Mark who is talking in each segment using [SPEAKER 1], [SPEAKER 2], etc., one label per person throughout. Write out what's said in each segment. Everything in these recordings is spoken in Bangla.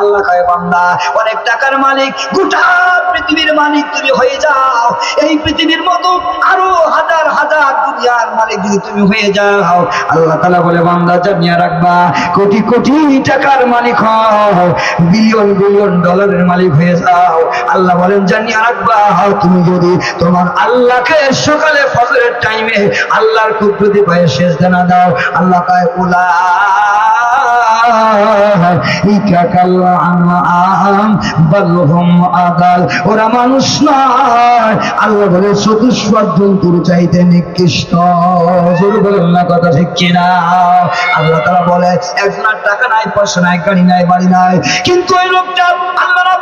[SPEAKER 1] আল্লাহ কয়, বান্দা, অনেক টাকার মালিক, গোটা পৃথিবীর মালিক তুমি হয়ে যাও। এই পৃথিবীর মতো আরও হাজার হাজার দুনিয়ার মালিক যদি তুমি হয়ে যাও। আল্লাহ তালা বলে, বান্দা, জানিয়ে রাখবা, কোটি কোটি টাকার মালিক হও, বিলিয়ন বিলিয়ন ডলারের মালিক হয়ে যাও। আল্লাহ বলেন, জানিয়ে রাখবা, তুমি যদি তোমার আল্লাহকে সকালে ফজরের টাইমে আল্লাহর কুদরতি পায়ে শেষ জানা দাও, আল্লাহ কায় উলা ওরা মানুষ নয়। আল্লাহ বলে চতুষ্পদ জন্তুর চাইতে নিকৃষ্ট। না কথা আল্লাহ তারা বলে একজনের টাকা নাই, পয়সা নাই, গাড়ি নাই, বাড়ি নাই। কিন্তু ওই লোকটা আল্লাহ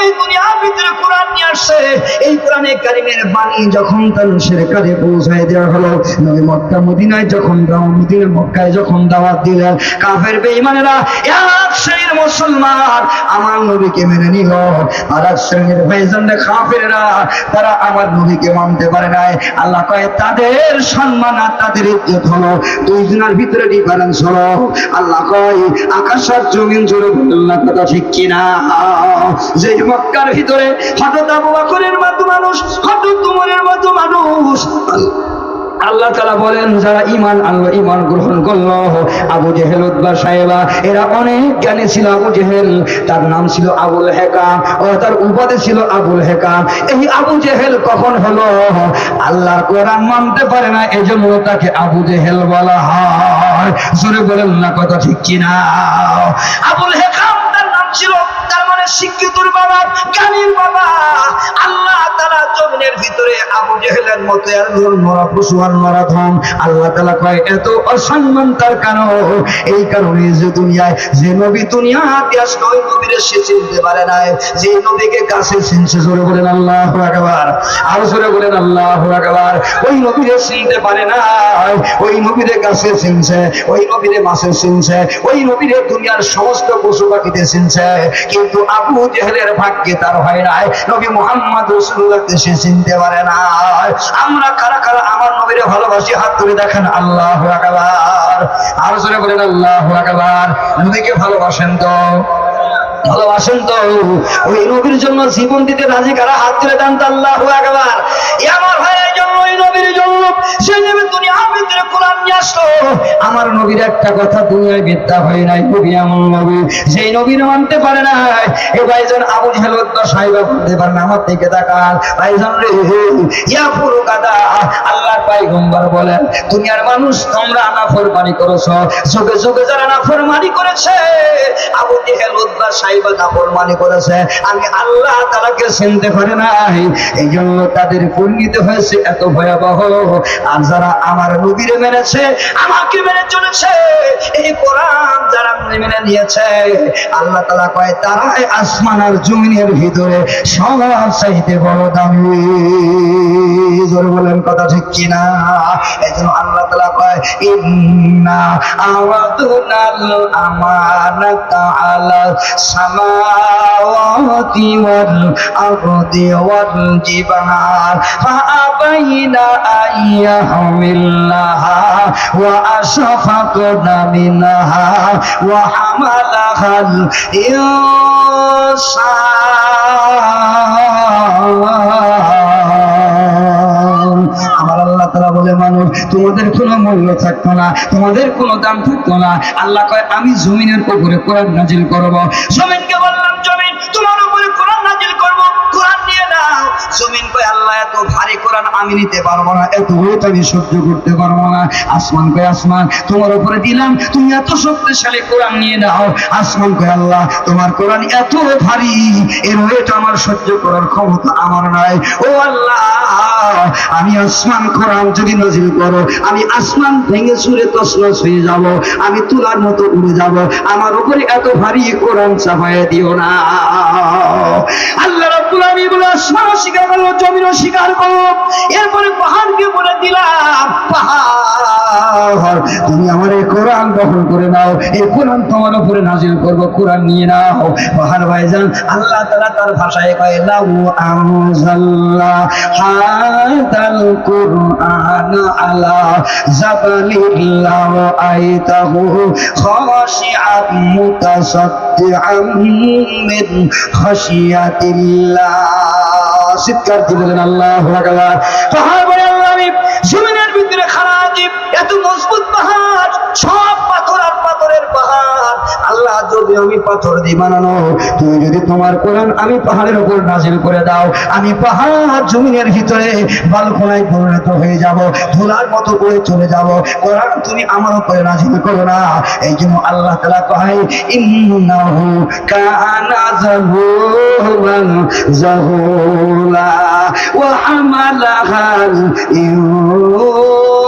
[SPEAKER 1] এই দুনিয়ার ভিতরে কোরআন নিয়ে আসছে। এই কোরআনে কারিমের বাণী যখন মানুষের কাছে পৌঁছায় দেওয়া হলো, নবী মক্কা, মদিনায় যখন দাওয়াত মদিনার মক্কায় যখন দাওয়াত দিলেন, কাফের বেঈমানেরা এক শ্রেণির মুসলমান, আমার নবীকে মেনে নিল। আর এক শ্রেণির ভাইজানরা কাফেররা, তারা আমার নবীকে মানতে পারে নাই। আল্লাহ কয়, তাদের সম্মান আর তাদের ইজ্জত হলো। দুইজনের ভিতরে ডিফারেন্স হলো। আল্লাহ কয়, আকাশ আর জমিন জোরে না কথা ঠিক কিনা? যে মক্কার ভিতরে হঠাৎ আবু বকরের মতো মানুষ হঠাৎ তুমরের মতো মানুষ। আল্লাহ তালা বলেন, যারা ইমান আল্লাহ ইমান গ্রহণ করল, আবু জেহেল উদ্বা সাহেবা, এরা অনেক জ্ঞানী ছিল আবু জেহেল। তার নাম ছিল আবুল হেকাম, ও তার উপাধি ছিল আবুল হেকাম। এই আবু জেহেল কখন হলো? আল্লাহর কোরআন মানতে পারে না, এজন্য তাকে আবু জেহেল বলা হয়। জোরে বলেন না, কথা ঠিক কিনা? আবুল হেকাম তার নাম ছিল শিক্ষিতর বাবা, জ্ঞানীর বাবা। আল্লাহ তালা জমিনের ভিতরে আবু জেহেলের মতো আর নরা পশু আর নরা ধন। আল্লাহ তালা কয়, এত অসম্মান তার এই কারণে যে দুনিয়ায় যে নবী দুনিয়া ওই নবীরে সে চিনতে পারে যে নবীকে কাছে চিনছে জোরে বলেন আল্লাহ আর জোরে বলেন আল্লাহ ওই নবীরে চিনতে পারে নাই। ওই নবীরে কাছে চিনছে ওই নবীরে মাসে চিনছে ওই নবীরে দুনিয়ার সমস্ত পশু পাখিতে চিনছে কিন্তু আবু ভাগ্যে তার হয় নাই। নবী মোহাম্মদ রসুল্লাহকে সে চিনতে পারে আমরা কারা কারা আমার নবীরে ভালোবাসি, হাত তুলে দেখেন, আল্লাহ আকবার। আর জোরে বলেন, আল্লাহ নবীকে ভালোবাসেন তো? ভালোবাসেন তো? ওই নবীর জন্য জীবন দিতে রাজি কারা? হাত তুলে দেন তো, আল্লাহ আকবার। আমার ভাইয়ের দুনিয়ার আমার নবীর একটা কথা দুনিয়ায় বিদ্যা হয় নাই এমন নবী সেই নবীর পারে না। এ ভাইজান আবু জাহেল তো সাহেবা বলতে আমার দিকে ভাইজান রে, ইয়া পুরো পাইগম্বর বলেন, দুনিয়ার মানুষ তোমরা নাফরমানি করেছ, যুগে যুগে যারা নাফরমানি করেছে, আবু জেহেল উদ্বা সাহেবা নাফরমানি করেছে। আমি আল্লাহ তালাকে চিনতে পারে নাই এই জন্য তাদের পরিণত হয়েছে এত ভয়াবহ আর যারা আমার নবীরে মেনেছে, আমাকে মেনে চলেছে। এই কোরআন যারা মেনে নিয়েছে, আল্লাহ তালা কয়, তারাই আসমান আর জমিনের ভিতরে সব চাইতে বড় দামি। জোরে বলেন কথা ঠিক কিনা? এই জন্য আল্লাহ তালা কয়, ইন্না আওয়াদুনাল আমানাতা আলা সামাওয়াতি ওয়াল আরদি ওয়াল জিবাল। ফাআবাইনা আইয়াহমিল্লাহা ইনসান আমার আল্লাহ তারা বলে, মানুষ, তোমাদের কোনো মূল্য থাকতো না, তোমাদের কোনো দাম থাকতো না। আল্লাহ কয়, আমি জমিনের উপরে কোরআন নাজিল করব। জমিনকে বললাম কোরআন আমি নিতে পারব না, এত ওয়েট আমি সহ্য করতে পারব না। আসমান কয় আসমান, তোমার উপরে দিলাম, তুমি এত শক্তিশালী কোরআন নিয়ে নাও। আসমান কয় আল্লাহ, তোমার কোরআন এত ভারী, এর ওয়েট আমার সহ্য করার ক্ষমতা আমার নাই। ও আল্লাহ আমি আসমান কোরআন যদি নজিল করো, আমি আসমান ভেঙে সুরে তসনস হয়ে যাব, আমি তুলার মতো উড়ে যাব, আমার উপরে এত ভারী কোরআন চাপায় দিও না। আল্লাহ রাব্বুল বলে স্বীকার স্বীকার এরপরে পাহাড়কে বলে দিলাম, পাহাড়, তুমি আমার এই কোরআন দখল করে নাও, এই কোরআন তোমার উপরে নাজিল করব, কোরআন নিয়ে নাও। পাহাড় ভাইজান, আল্লাহ তাআলা তার ভাষায় কয়, লাউ আনজাল্লা হাদাল কুরআন আলা জাবালিল্লাহ আইতাহু খাশিআম মুতাসাদ্দিআম মিন খাশিয়াতিল্লাহ। চিৎকার দিয়ে বলেন, আল্লাহু আকবার। পাহাড় বলে জমিনের ভিতরে আছি এত মজবুত পাহাড়, সব পাথর আর পাথরের পাহাড়। আল্লাহ যদি আমি পাথর দিয়ে বানানো, তুমি যদি তোমার কোরআন আমি পাহাড়ের উপর নাজিল করে দাও, আমি পাহাড় জমিনের ভিতরে বালকোনায় পরিণত হয়ে যাব, ধুলার মতো করে চলে যাব। কোরআন তুমি আমার উপরে নাজিল করো না। এই জন্য আল্লাহ তালা কয়, ইন্নাহু কানা জাহুলান জাহুলা ওয়া হামালাহাল ইনসান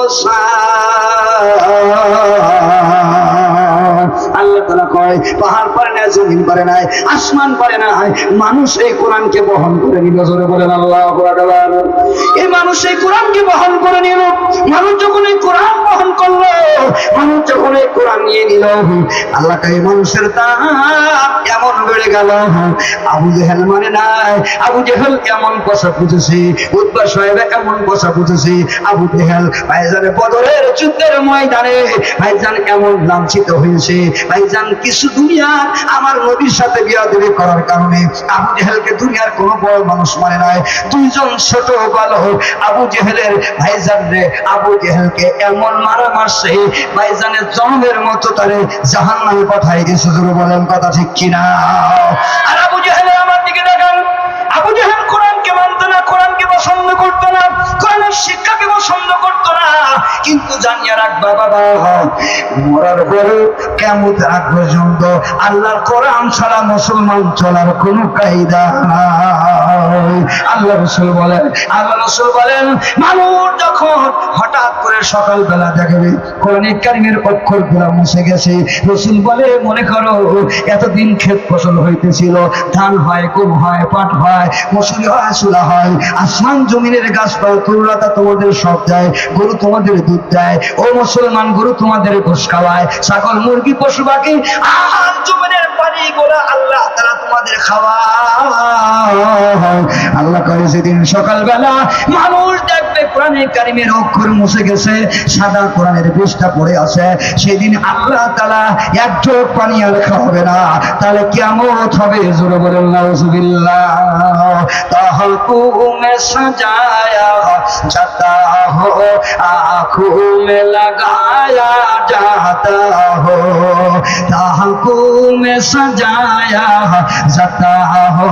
[SPEAKER 1] তালা কয় পাহাড় পারে না জমিন পারে নাই, আসমান পারে না মানুষ এই কোরআনকে বহন করে নিল, জোরে বলেন আল্লাহ এই মানুষ এই কোরআনকে বহন করে নিল, মানুষ যখন এই কোরআন বহন করল, মানুষ যখন এই কোরআন নিয়ে নিল আল্লাহ এই মানুষের দাম এমন বেড়ে গেল? আবু জেহেল মানে নাই, আবু জেহেল এমন কথা বুঝেছে? উদ্বা সাহেব এমন কথা বুঝেছে? আবু জেহেল ভাইজানে বদরের যুদ্ধের ময়দানে ভাইজান এমন লাঞ্ছিত হয়েছে? ভাইজান কিছু দুনিয়ার আমার নবীর সাথে বিয়াদবি করার কারণে আবু জেহেলকে দুনিয়ার কোনো বড় মানুষ মানে নাই। দুইজন ছোট বালক, আবু জেহেলের ভাইজান রে। আবু জেহেলকে এমন মারা মারছে, ভাইজানের জন্মের মতো তারে জাহান নামে পাঠাই দিয়েছে, জোরে বলেন কথা ঠিক কিনা? আর আবু জেহেলের আমার দিকে দেখান আবু জেহেল কোরআনকে মানতো না, কোরআনকে পছন্দ করতো না। কোরআনের পছন্দ করতো না। কিন্তু জানিয়ে রাখবা বাবা মরার পরে কেমন আগ পর্যন্ত আল্লাহর কোরআন ছাড়া মুসলমান চলার কোন কায়দা নাই। আল্লাহ রসুল বলেন, আল্লাহ রসুল বলেন, মানুষ যখন হঠাৎ করে সকালবেলা দেখবে কোরআনিক কারিমের অক্ষরগুলা মুছে গেছে, রসুল বলে, মনে করো, এতদিন ক্ষেত ফসল হইতেছিল, ধান হয়, গম হয়, পাট হয়, মসুরি হয় চুলা হয়, আসমান জমিনের গাছপালা তরুলতা তোমাদের সব দেয়, গরু তোমাদের দুধ দেয়, ও মুসলমান গরু তোমাদের ঘোষ খাওয়ায়, ছাগল, মুরগি, পশু, পাখি, আর জমিনের পানি আল্লাহ তারা তোমাদের খাওয়ায়। আল্লাহ করে সেদিন সকালবেলা মানুষ দেখবে কারিমের অক্ষর মুছে গেছে, সাদা কোরআনের পড়ে আছে, সেদিন আল্লাহ তালা এক চোখ পানি আর খাওয়াবে না। তাহলে কেমত হবে, জোরে বলেন সাজায়া जाता हो, आँखों में लगाया जाता हो आँखों में सजाया जाता हो,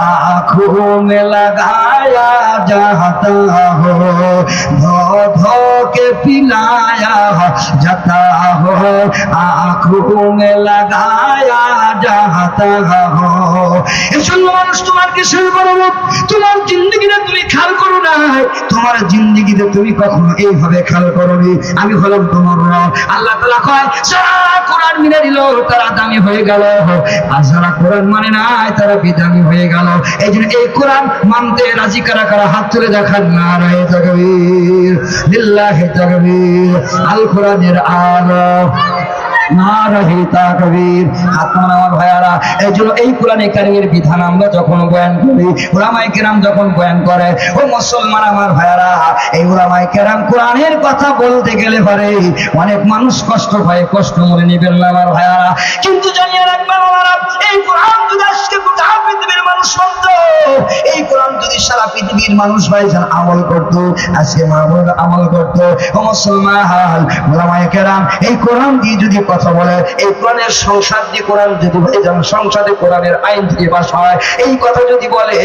[SPEAKER 1] आँखों में लगाया जाता हो धो धो के पिलाया जाता हो, आँखों में लगाया আমি হলাম তোমার আল্লাহ কোরআন দিল তারা দামি হয়ে গেল। আর যারা কোরআন মানে নাই, তারা বেদামি হয়ে গেল। এই জন্য এই কোরআন মানতে রাজি কারা কারা? হাত তুলে দেখার না রায় তাকবীর। লিল্লাহি তাকবীর। আল কোরআনের আলো। নারাহে তাকবীর হাতমান আমার ভাইয়ারা, এই জন্য এই কোরআনে কারিমের বিধান আমরা যখন বয়ান করি ওলামাই কেরাম যখন বয়ান করে, ও মুসলমান আমার ভাইয়ারা, এই ওলামাই কেরাম কোরআনের কথা বলতে গেলে পারে, অনেক মানুষ কষ্ট পায়, কষ্ট মনে নেবেন না আমার ভাইয়ারা। কিন্তু জানিয়ে রাখবেন ওনারা এই কোরআন যদি আজকে গোটা পৃথিবীর মানুষ এই কোরআন যদি সারা পৃথিবীর মানুষ আমল করত, আজকে আমল করত। ও মুসলমান কেরাম, এই কোরআন দিয়ে যদি কথা বলে, এই কোরআনের সংসার দিয়ে কোরআন যদি সংসদে কোরআনের আইন যদি পাশ হয়, এই কথা যদি বলে,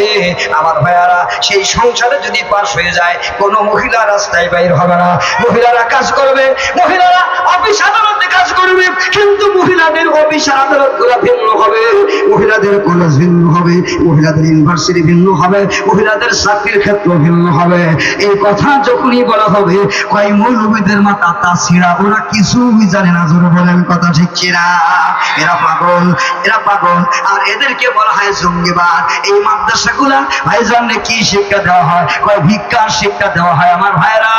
[SPEAKER 1] আমার ভাইয়ারা, সেই সংসারে যদি পাশ হয়ে যায়, কোনো মহিলা রাস্তায় বাইর হবে না। মহিলারা কাজ করবে, মহিলারা অফিস আদালতে কাজ করবে, কিন্তু মহিলাদের অফিস আদালতগুলা ভিন্ন হবে। মহিলাদের কলেজ ভিন্ন হবে, মহিলাদের ইউনিভার্সিটি ভিন্ন হবে, মহিলাদের চাকরির ক্ষেত্র ভিন্ন হবে। এই কথা যখনই বলা হবে, কয় মৌলবীদের মাথা তা ছিঁড়া ওরা কিছুই জানে না, জোরে বলেন কথা ঠিক কিনা? এরা পাগল এরা পাগল। আর এদেরকে বলা হয় জঙ্গিবাদ। এই মাদ্রাসাগুলা ভাইজানরে কি শিক্ষা দেওয়া হয়? কয়, ভিক্ষার শিক্ষা দেওয়া হয় আমার ভাইরা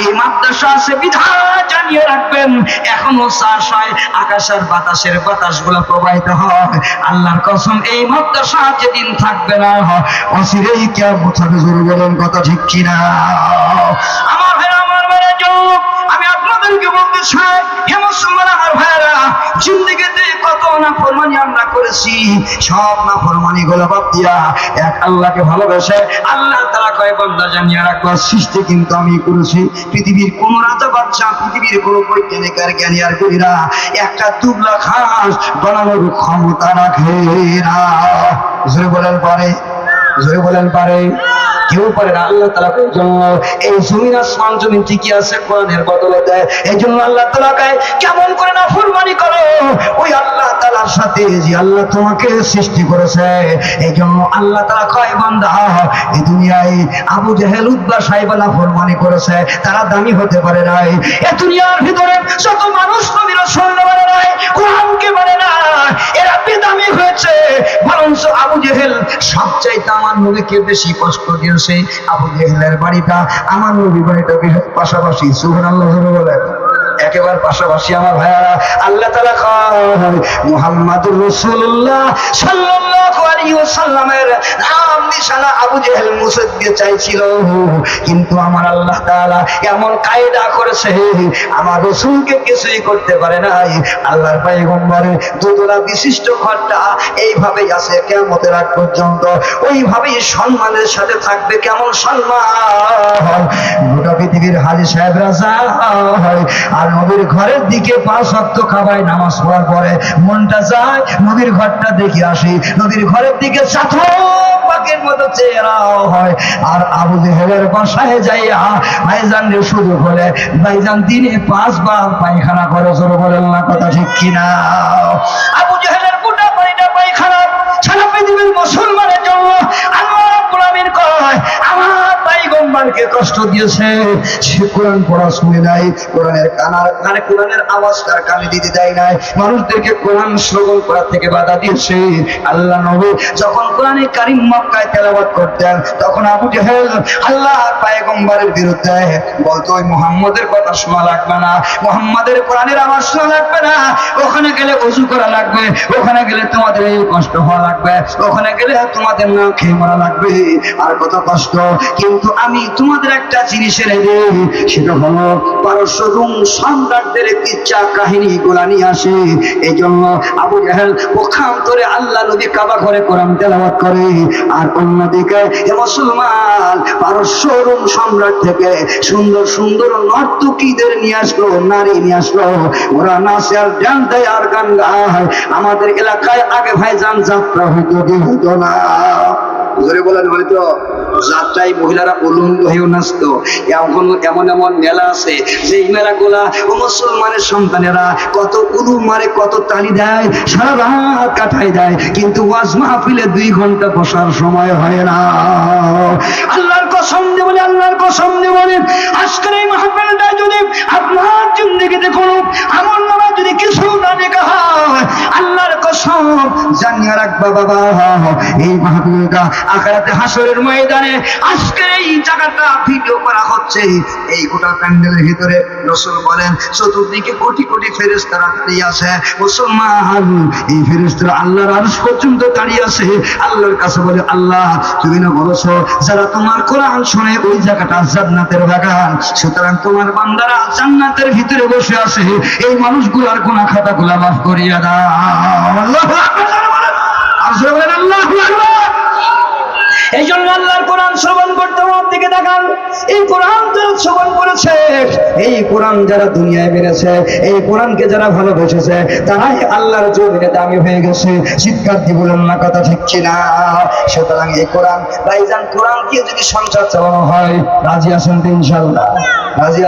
[SPEAKER 1] এই মাদ্রাসা আছে বিধান জানিয়ে রাখবেন। এখনও চাষ হয়, আকাশের বাতাসের বাতাসগুলো প্রবাহিত হয়। আল্লাহর কসম, এই মাদ্রাসা দিন থাকবে না, অচিরেই কেমন হবে, জোর বলেন কথা ঠিক কিনা? আমার ভাইরা আমার ভাইরা যুগ আমি আপনাদেরকে বলতে চাই হে মুসলমান আমার ভাইরা জিন্দিগিতে কত না ফরমানি আমরা করেছি। সব না ফরমানি গুলো বাদ দিয়া এক আল্লাহকে ভালোবেসে আল্লাহ তারা কয় বন্ধা জানিয়ে রাখব সৃষ্টি কিন্তু আমি করেছি। পৃথিবীর কোন রাজা বাচ্চা পৃথিবীর কোন বৈজ্ঞানিক আর জ্ঞানী আর কবিরা একটা তুবলা খাস বানানোর ক্ষমতা রাখে না। বলেন পারে। জোরে বলেন পারে। কেউ পারে না, আল্লাহ তালা জন্য এই জমিন আসমান জমিন ঠিকই আছে, কোরআনের বদলে দেয়। এই জন্য আল্লাহ তালাকে কেমন করে না ফুরমানি করো? ওই আল্লাহ তালার সাথে যে আল্লাহ তোমাকে সৃষ্টি করেছে, এই জন্য আল্লাহ তালা কয়, বান্দা, এই দুনিয়ায় আবু জেহেল উদ্বা সাহেবালা ফুরমানি করেছে, তারা দামি হতে পারে নাই। এ দুনিয়ার ভিতরে যত মানুষ নবীর স্বর্ণ পারে নাই, কোরআনকে পারে না এরা বেদামি হয়েছে। বরঞ্চ আবু জেহেল সবচাইতে আমার নবীকে বেশি কষ্ট দিয়েছে। আবু জেহেলের বাড়িটা, আমার নবী বাড়িটা পাশাপাশি সুহান বলেন। একেবারে পাশাপাশি আমার ভাইয়ারা, আল্লাহ তালা কয়, মুহাম্মাদুর রাসূলুল্লাহ সাল্লাল্লাহু আলাইহি নাম, নিশানা আবু জেহেল দিতে চাইছিল। কিন্তু আমার আল্লাহ তাআলা এমন কায়দা করেছে, আমার রসুলকে কিছুই করতে পারে নাই। আল্লাহর বিশিষ্ট ঘরটা এইভাবেই আছে কেমতের আগ পর্যন্ত ওইভাবেই সম্মানের সাথে থাকবে, কেমন সম্মান? গোটা পৃথিবীর হাজি সাহেবরা যায়, আর নবীর ঘরের দিকে পা শক্ত খাবায় নামাজ পড়ার পরে মনটা যায়, নবীর ঘরটা দেখে আসি। নবীর ঘরের দিকে মতো চেহারাও হয়। আর আবু জেহেলের বাসায় যাইয়া ভাইজান শুরু করে ভাইজান, দিনে পাঁচবার পায়খানা করে, জোর বলেন না, কথা ঠিক কিনা? আবু জেহেলের পাইগম্বরকে কষ্ট দিয়েছে, সে কোরআন পড়া শুনে নাই, কোরআনের কানার কানে কোরআনের আওয়াজ তার কানে দিতে দেয় নাই। মানুষদেরকে কোরআন শ্রবণ করা থেকে বাধা দিয়েছে। আল্লাহ নবী যখন কোরআনে কারিম মক্কায় তেলাওয়াত করতেন, তখন আবু জেহেল আল্লাহ পায়গম্বরের বিরুদ্ধে বলতো, ওই মুহাম্মদের কথা শোনা লাগবে না, মুহাম্মাদের কোরআনের আওয়াজ শোনা লাগবে না। ওখানে গেলে অজু করা লাগবে, ওখানে গেলে তোমাদের এই কষ্ট হওয়া লাগবে, ওখানে গেলে তোমাদের না খেয়ে মরা লাগবে। আর কত কষ্ট। কিন্তু আমি তোমাদের একটা জিনিস এনে দেই, সেটা হলো পারস্য রুম সম্রাটদের কিচ্ছা কাহিনী গোলা নিয়ে আসে। এই জন্য আবু জাহেল পক্ষান্তরে আল্লাহ নবী কাবা ঘরে কোরআন তেলাওয়াত করে। আর অন্যদিকে হে মুসলমান পারস্য রুম সম্রাট থেকে সুন্দর সুন্দর নর্তকীদের নিয়ে আসলো, নারী নিয়ে আসলো। ওরা নাচে আর গান দেয় আর গান গায়। আমাদের এলাকায় আগে ভাইজান যাত্রা হইতো কি হইতো না। জোরে বলেন হয়তো যাত্রায় মহিলারা উলঙ্গ হয়েও নাচত এখন এমন এমন মেলা আছে, যেই মেলাগুলা ও মুসলমানের সন্তানেরা কত উলু মারে, কত তালি দেয়, সারা রাত কাটাই দেয়, কিন্তু ওয়াজ মাহফিলে দুই ঘণ্টা বসার সময় হয় না। আল্লাহর কসম দিয়ে বলে, আল্লাহর কসম দিয়ে বলে, আজকের এই মাহফিলটা যদি আপনার জিন্দগিতে কোনো আমল নামা যদি রাখবা বাবা। এই আখেরাতে হাসরের ময়দানে আজকের এই জায়গাটা ভিডিও করা হচ্ছে। এই গোটা প্যান্ডেলের ভিতরে রসুল বলেন, চতুর্দিকে কোটি কোটি ফেরেস্তারা দাঁড়িয়ে আছে। মুসলমান, এই আল্লাহর পর্যন্ত দাঁড়িয়ে আছে। আল্লাহর কাছে বলে, আল্লাহ, তুমি না বলেছ, যারা তোমার কোরআন শুনে, ওই জায়গাটা জান্নাতের বাগান। সুতরাং তোমার বান্দারা জান্নাতের ভিতরে বসে আছে। এই মানুষগুলার গুনাহ খাতাগুলা মাফ করিয়া দাও। এই জন্য আল্লাহর কোরআন শ্রবণ করতে আমার দিকে দেখান? এই কোরআন তো শ্রবণ করেছে। এই কোরআন যারা দুনিয়ায় বেড়েছে এই কোরআনকে যারা ভালোবেসেছে, তারাই আল্লাহর জমিনে দামি হয়ে গেছে। চিৎকার দিয়ে বলুন না কথা ঠিক কিনা? সুতরাং এই কোরআন, ভাইজান, কোরআন দিয়ে যদি সংসার চালানো হয়, রাজি আছেন তো ইনশাল্লাহ রাজি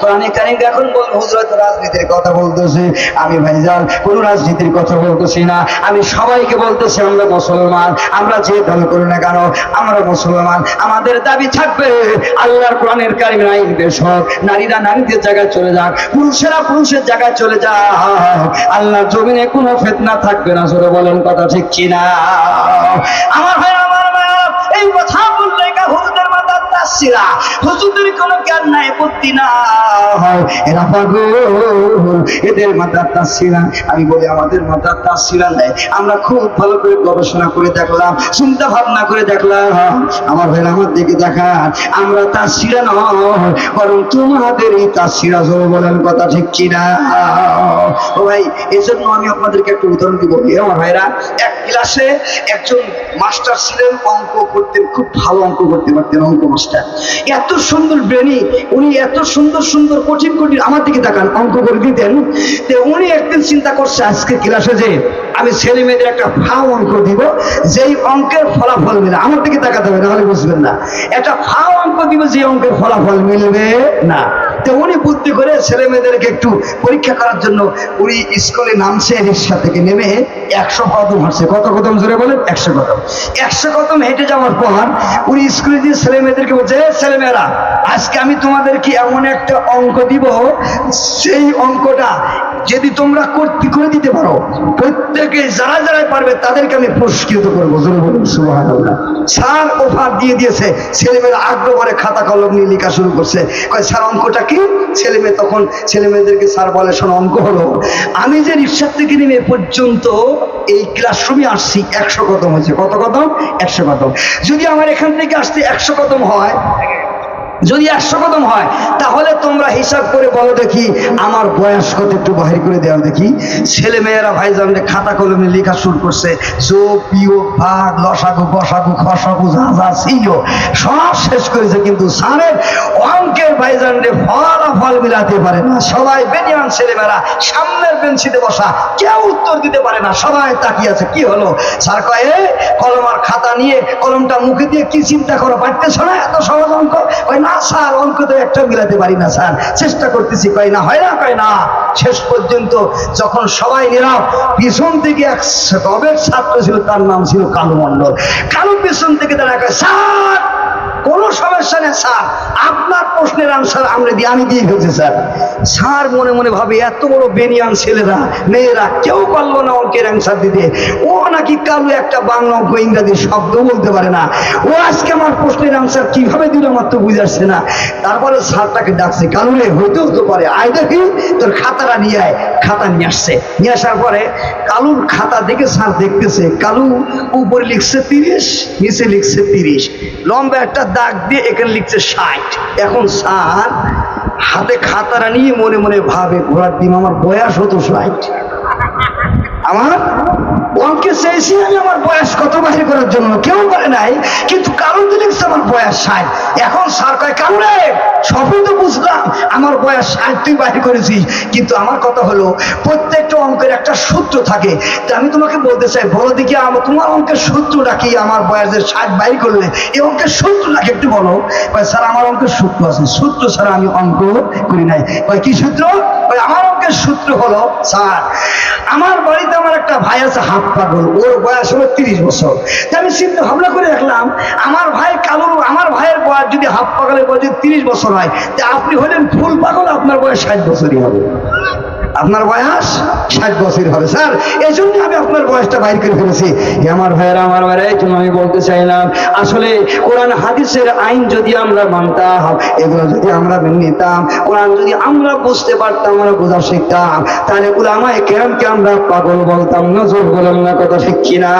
[SPEAKER 1] কোরআনে কারিম এখন হুজরত রাজনীতির কথা বলতেছি। আমি ভাইজান, কোন রাজনীতির কথা বলতেছি না। আমি সবাইকে বলতেছি, আমরা মুসলমান, আমরা যে দল করি না কেন, আমরা মুসলমান। আমাদের দাবি থাকবে, আল্লাহর কোরআনের কারিম আইন নারীরা নারীদের জায়গায় চলে যাক, পুরুষেরা পুরুষের জায়গায় চলে যাক। আল্লাহর জমিনে কোনো ফেতনা থাকবে না, জোরে বলেন কথা ঠিক কিনা? আমার ভাই আমার এই কথা বললে মাথার তাসিরা হুজুরদের কোনো জ্ঞান নাই, বুদ্ধি না এরা পাগল, এদের আমি বলি, আমাদের নেই। আমরা খুব ভালো করে গবেষণা করে দেখলাম, চিন্তা ভাবনা করে দেখলাম। আমার ভাই আমার দিকে আমরা নয়, বরং তোমাদের এই বলেন কথা ঠিক কিনা? ও ভাই এই জন্য আমি আপনাদেরকে একটা উদাহরণ দিব। আমার ভাইরা, এক ক্লাসে একজন মাস্টার ছিলেন, অঙ্ক করতেন, খুব ভালো অঙ্ক করতে পারতেন, অঙ্ক মাস্টার। এত সুন্দর ব্রেনি, উনি এত সুন্দর সুন্দর, কঠিন কঠিন, আমার দিকে তাকান, অঙ্ক করে দিতেন। তো উনি একদিন চিন্তা করছে, আজকে ক্লাসে যে আমি ছেলে মেয়েদের একটা ফাও অঙ্ক দিব, যেই অঙ্কের ফলাফল মিলে, আমার দিকে তাকাতে হবে, নাহলে বুঝবেন না। একটা ফাও অঙ্ক দিব যে অঙ্কের ফলাফল মিলবে না। তো উনি বুদ্ধি করে ছেলে মেয়েদেরকে একটু পরীক্ষা করার জন্য উনি স্কুলে নামছে রিক্সা থেকে নেমে একশো কদম হাঁটছে। কত কদম জোরে বলেন? একশো কদম। একশো কদম হেঁটে যাওয়ার পর উনি স্কুলে দিয়ে ছেলে মেয়েদেরকে বলছে, "এ ছেলেমেয়েরা, আজকে আমি তোমাদেরকে এমন একটা অঙ্ক দিব? সেই অঙ্কটা যদি তোমরা করতে করে দিতে পারো, প্রত্যেকে যারা যারা পারবে তাদেরকে আমি পুরস্কৃত করব। জোরে বলুন, সুবহানাল্লাহ। স্যার অফার দিয়ে দিয়েছে, ছেলেমেয়েরা আগ্রহ করে খাতা কলম নিয়ে লেখা শুরু করছে। স্যার, অঙ্কটা কি? ছেলে মেয়ে তখন ছেলে মেয়েদেরকে স্যার বলে, শোনো, অঙ্ক হলো, আমি যে রিক্সার থেকে নেমে পর্যন্ত এই ক্লাসরুমে আসছি, একশো কদম হচ্ছে কত কদম? একশো কদম। যদি আমার এখান থেকে আসতে একশো কদম হয় যদি একশো কদম হয় তাহলে তোমরা হিসাব করে বলো দেখি আমার বয়স কত একটু বাহির করে দেওয়া দেখি। ছেলে মেয়েরা ভাইজান যে খাতা কলমে লেখা শুরু করছে যোগ বিয়োগ ভাগ লসাগু বসাগু খসাগু যা যা ছিল সব শেষ করেছে কিন্তু স্যারের অঙ্কের ভাইজান রে ফলাফল মিলাতে পারে না। সবাই বেনিয়ান ছেলেমেয়েরা সামনের বেঞ্চিতে বসা কেউ উত্তর দিতে পারে না। সবাই তাকিয়ে আছে কি হলো? স্যার কয়ে "এ, কলম আর খাতা নিয়ে কলমটা মুখে দিয়ে কি চিন্তা করো? পারতেছো না এত সহজ অঙ্ক? না, স্যার অঙ্ক তো একটা মিলাতে পারি না, স্যার। চেষ্টা করতেছি, কয় না, হয় না, কয় না। শেষ পর্যন্ত যখন সবাই নিলাম পিছন থেকে এক রবের ছাত্র ছিল, তার নাম ছিল কালু মণ্ডল। কালু পিছন থেকে তারা স্যার কোনো সমস্যা নেই, স্যার। আপনার প্রশ্নের আনসার আমরা দিয়ে আমি দিয়ে ফেলছি, স্যার। স্যার, মনে মনে ভাবে, এত বড় বেনিয়ান ছেলেরা, মেয়েরা, কেউ পারল না অঙ্কের অ্যান্সার দিতে। ও নাকি একটা বাংলা অঙ্ক ইংরাজি শব্দ বলতে পারে না। ও আজকে আমার প্রশ্নের আনসার কীভাবে দিল আমার তো বুঝাচ্ছে না। তারপরে স্যারটাকে ডাকছে রে হইতে হতে পারে। আয় দেখি, তোর খাতাটা নিয়ে আয়। খাতা নিয়ে আসছে। নিয়ে আসার পরে কালুর খাতা দেখে স্যার দেখতেছে, কালু উপরে লিখছে তিরিশ, নিচে লিখছে তিরিশ। লম্বা একটা দাগ দিয়ে এখানে লিখছে ষাট। এখন স্যার, হাতে খাতারা নিয়ে মনে মনে ভাবে, ঘোড়ার ডিম আমার বয়স হতো ষাট। আমার অঙ্কে চেয়েছি আমি আমার বয়স কত বাহির করার জন্য? কেউ করে নাই, কিন্তু কারণ লিখছে আমার বয়স ষাট। এখন স্যার কয় কারণ সবই তো বুঝলাম, আমার বয়স ষাট, তুই বাহির করেছিস। কিন্তু আমার কথা হলো, প্রত্যেকটা অঙ্কের একটা সূত্র থাকে। তা আমি তোমাকে বলতে চাই, বলো দেখি আমার, তোমার অঙ্কের সূত্রটা কি? আমার বয়সের ষাট বাহির করলে, এই অঙ্কের সূত্রটাকে একটু বলো। স্যার, আমার অঙ্কের সূত্র আছে। সূত্র ছাড়া আমি অঙ্ক করি নাই। কি সূত্র? আমার সূত্র হলো ষাট আমার বাড়িতে আমার একটা ভাই আছে হাফ পাগল, ওর বয়স হলো তিরিশ বছর। আমি চিন্তা ভাবনা করে দেখলাম আমার ভাই কালুর, আমার ভাইয়ের বয়স যদি হাফ পাগলের বয়স যদি তিরিশ বছর হয়, তা আপনি হলেন ফুল পাগল, আপনার বয়স ষাট বছরই হবে। আপনার বয়স? ষাট বছর হবে, স্যার। এই জন্য আমি আপনার বয়সটা বাইর করে ফেলেছি। আমার ভাইয়েরা আমার ভাইয়েরা, এই জন্য আমি বলতে চাইলাম, আসলে কোরআন, হাদিসের আইন যদি আমরা মানতাম, এগুলো যদি আমরা মেনে নিতাম কোরআন যদি আমরা বুঝতে পারতাম, আমরা বোঝা শিখতাম, তাহলে ওলামায় কেরামকে আমরা পাগল বলতাম, নজর জোর বললাম না, কথা শিখছি না